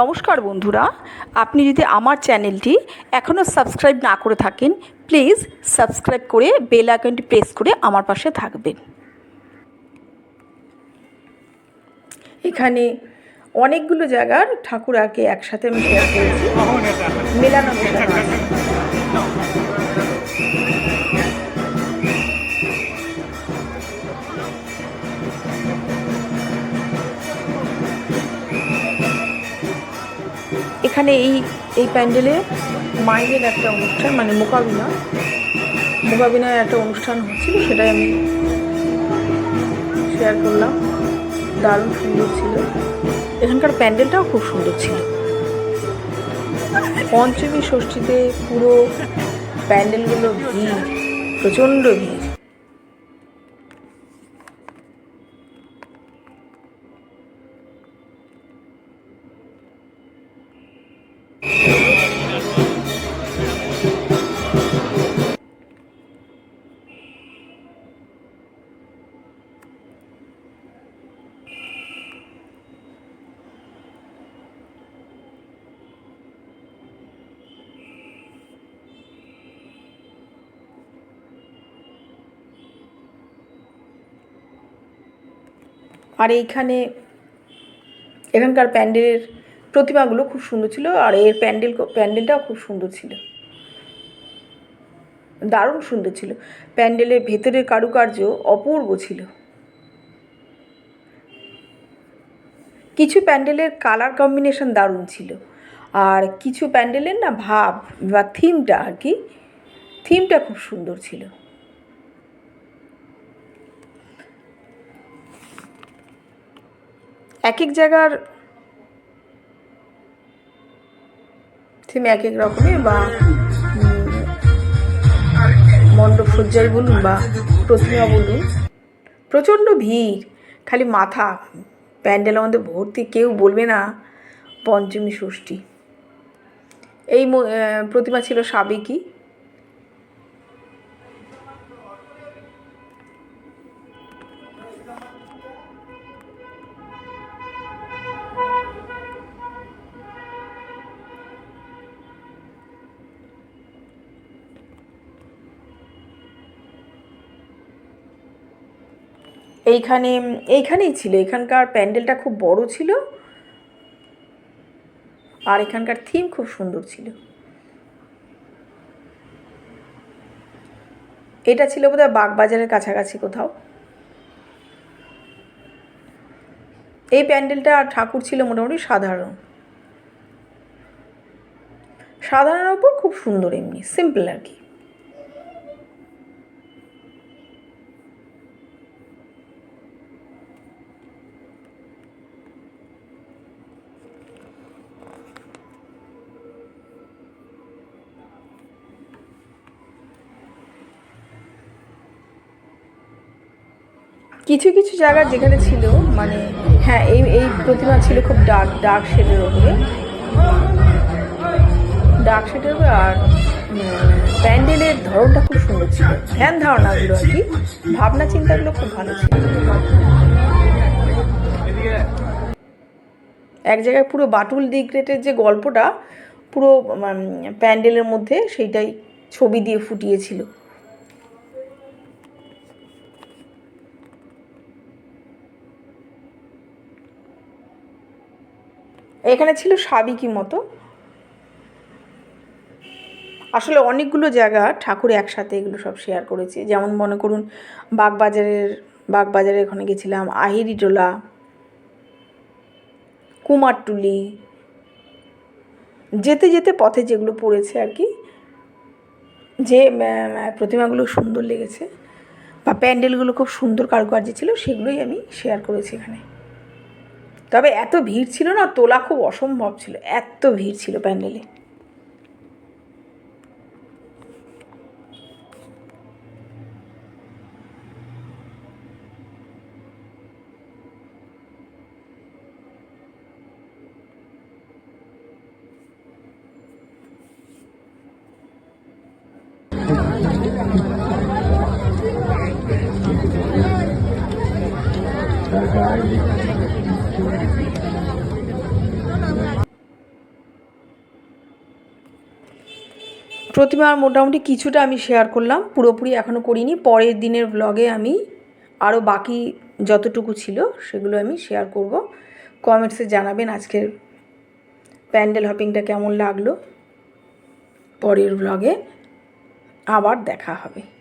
নমস্কার বন্ধুরা, আপনি যদি আমার চ্যানেলটি এখনও সাবস্ক্রাইব না করে থাকেন, প্লিজ সাবস্ক্রাইব করে বেল আইকনটি প্রেস করে আমার পাশে থাকবেন। এখানে অনেকগুলো জায়গার ঠাকুর আগে একসাথে আমি মেলানো এখানে এই এই প্যান্ডেলে মাইনের একটা অনুষ্ঠান মানে মোকাবিনা মোকাবিনার একটা অনুষ্ঠান হচ্ছিল, সেটাই আমি শেয়ার করলাম। দারুণ সুন্দর ছিল। এখানকার প্যান্ডেলটাও খুব সুন্দর ছিল। পঞ্চমী ষষ্ঠীতে পুরো প্যান্ডেলগুলো ভিড়, প্রচণ্ড ভিড়। আর এইখানে এখানকার প্যান্ডেলের প্রতিমাগুলো খুব সুন্দর ছিল আর এর প্যান্ডেল প্যান্ডেলটাও খুব সুন্দর ছিল। দারুণ সুন্দর ছিল। প্যান্ডেলের ভেতরের কারুকার্য অপূর্ব ছিল। কিছু প্যান্ডেলের কালার কম্বিনেশন দারুণ ছিল। আর কিছু প্যান্ডেলের না ভাব বা থিমটা আর কি থিমটা খুব সুন্দর ছিল। এক এক জায়গার থিম এক এক রকমের বা মণ্ডপ সজ্জাই বলুন বা প্রতিমা বলুন। প্রচণ্ড ভিড়, খালি মাথা, প্যান্ডেলের মধ্যে ভর্তি, কেউ বলবে না, পঞ্চমী ষষ্ঠী। এই প্রতিমা ছিল সাবেকি। এইখানে, এইখানেই ছিল। এখানকার প্যান্ডেলটা খুব বড় ছিল। আর এখানকার থিম খুব সুন্দর ছিল। এটা ছিল বোধহয় বাগবাজারের কাছাকাছি কোথাও। এই প্যান্ডেলটা ঠাকুর ছিল মোটামুটি সাধারণ। সাধারণের ওপর খুব সুন্দর এমনি সিম্পল আর কি। কিছু কিছু জায়গা যেখানে ছিল মানে হ্যাঁ এই এই প্রতিমা ছিল খুব ডার্ক ডার্ক শেডের ওপরে ডার্ক শেডের ওপরে আর প্যান্ডেলের ধরনটা খুব সুন্দর ছিল। ধ্যান ধারণাগুলো আর কি, ভাবনা চিন্তাগুলো খুব ভালো ছিল। এক জায়গায় পুরো বাটুল দিগ্রেটের যে গল্পটা, পুরো প্যান্ডেলের মধ্যে সেইটাই ছবি দিয়ে ফুটিয়েছিল। এখানে ছিল সাবিকি মতো। আসলে অনেকগুলো জায়গা ঠাকুর একসাথে এগুলো সব শেয়ার করেছি। যেমন মনে করুন, বাগবাজারের বাগবাজারের ওখানে গেছিলাম আহিরিটোলা কুমারটুলি, যেতে যেতে পথে যেগুলো পড়েছে আর কি, যে প্রতিমাগুলো সুন্দর লেগেছে বা প্যান্ডেলগুলো খুব সুন্দর কারুকার্য ছিল, সেগুলোই আমি শেয়ার করেছি এখানে। তবে এত ভিড় ছিল না, তোলা খুব অসম্ভব ছিল, এত ভিড় ছিল প্যান্ডেলে Thank you. প্রতিমার মোটামুটি কিছুটা আমি শেয়ার করলাম। পুরোপুরি এখনও করিনি। পরের দিনের ব্লগে আমি আরও বাকি যতটুকু ছিল, সেগুলো আমি শেয়ার করব। কমেন্টসে জানাবেন আজকের প্যান্ডেল হপিংটা কেমন লাগল। পরের ব্লগে আবার দেখা হবে।